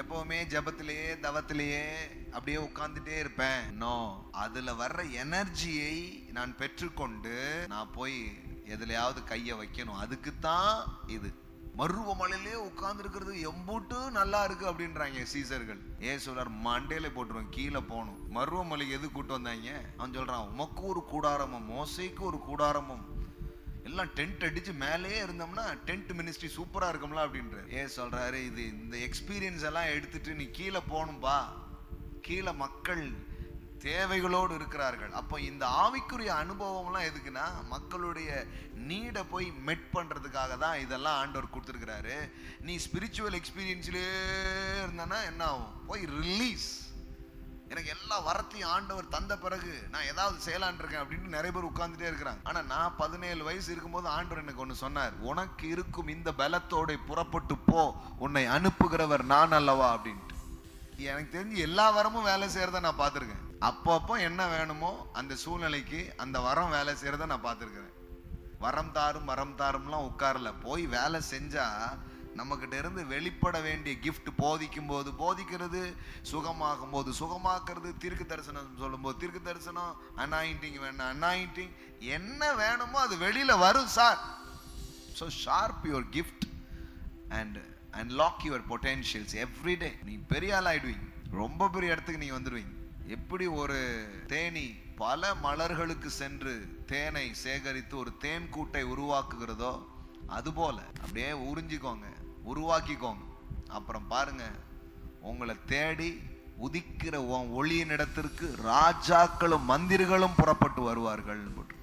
எப்பவுமே ஜபத்திலேயே தவத்திலேயே அப்படியே உட்கார்ந்துட்டே இருப்பேன். நோ அதுல வர்ற எனர்ஜியை நான் பெற்றுக்கொண்டு நான் போய் எதுலையாவது கையை வைக்கணும். அதுக்கு தான் இது. மருவமலையிலே உட்கார்ந்து இருக்கிறது எம்பூட்டு நல்லா இருக்கு அப்படின்றாங்க சீசர்கள். ஏ சொல்றார் மண்டையில போட்டுருவோம் கீழே போகணும். மருவமலைக்கு எது கூட்டு வந்தாங்க? அவன் சொல்றான் உமக்கு ஒரு கூடாரமும் மோசைக்கு ஒரு கூடாரமும் எல்லாம் டென்ட் அடிச்சு மேலேயே இருந்தோம்னா டென்ட் மினிஸ்ட்ரி சூப்பரா இருக்கும்ல அப்படின்ற ஏ சொல்றாரு இது இந்த எக்ஸ்பீரியன்ஸ் எல்லாம் எடுத்துட்டு நீ கீழே போகணும்பா. கீழே மக்கள் தேவைகளோடு இருக்கிறார்கள். அப்போ இந்த ஆவிக்குரிய அனுபவம்லாம் எதுக்குன்னா மக்களுடைய நீடை போய் மெட் பண்ணுறதுக்காக தான் இதெல்லாம் ஆண்டவர் கொடுத்துருக்கிறாரு. நீ ஸ்பிரிச்சுவல் எக்ஸ்பீரியன்ஸ்லேயே இருந்தனா என்ன ஆகும்? போய் ரிலீஸ் எனக்கு எல்லா வரத்தையும் ஆண்டவர் தந்த பிறகு நான் ஏதாவது செய்யலான் இருக்கேன் அப்படின்னு நிறைய பேர் உட்கார்ந்துட்டே இருக்கிறாங்க. ஆனா நான் பதினேழு வயசு இருக்கும்போது ஆண்டவர் எனக்கு ஒன்று சொன்னார். உனக்கு இருக்கும் இந்த பலத்தோட புறப்பட்டு போ. உன்னை அனுப்புகிறவர் நான் அல்லவா? அப்படின்ட்டு. எனக்கு தெரிஞ்சு எல்லா வரமும் வேலை செய்யறத நான் பார்த்துருக்கேன். அப்பப்போ என்ன வேணுமோ அந்த சூழ்நிலைக்கு அந்த வரம் வேலை செய்யறத நான் பார்த்துருக்கிறேன். வரம் தாரும் வரம் தாரும்லாம் உட்காரல. போய் வேலை செஞ்சா நம்மக்கிட்ட இருந்து வெளிப்பட வேண்டிய கிஃப்ட் போதிக்கும் போது போதிக்கிறது சுகமாகும் போது சுகமாக்குறது தீர்க்க தரிசனம் சொல்லும்போது தீர்க்க தரிசனம் அனாயிண்டிங் வேணும் அனாயிண்டிங் என்ன வேணுமோ அது வெளியில் வரும் sir so sharp your gift and and lock your potentials everyday நீ பெரிய ஆள் ஆகிடுவீங்க ரொம்ப பெரிய இடத்துக்கு நீ வந்துடுவீங்க. எப்படி ஒரு தேனி பல மலர்களுக்கு சென்று தேனை சேகரித்து ஒரு தேன் கூட்டை உருவாக்குகிறதோ அதுபோல அப்படியே உறிஞ்சிக்கோங்க உருவாக்கிக்கோங்க. அப்புறம் பாருங்க உங்களை தேடி உதிக்கிற உன் ஒளியின் இடத்திற்கு ராஜாக்களும் மந்திரிகளும் புறப்பட்டு வருவார்கள் போட்டு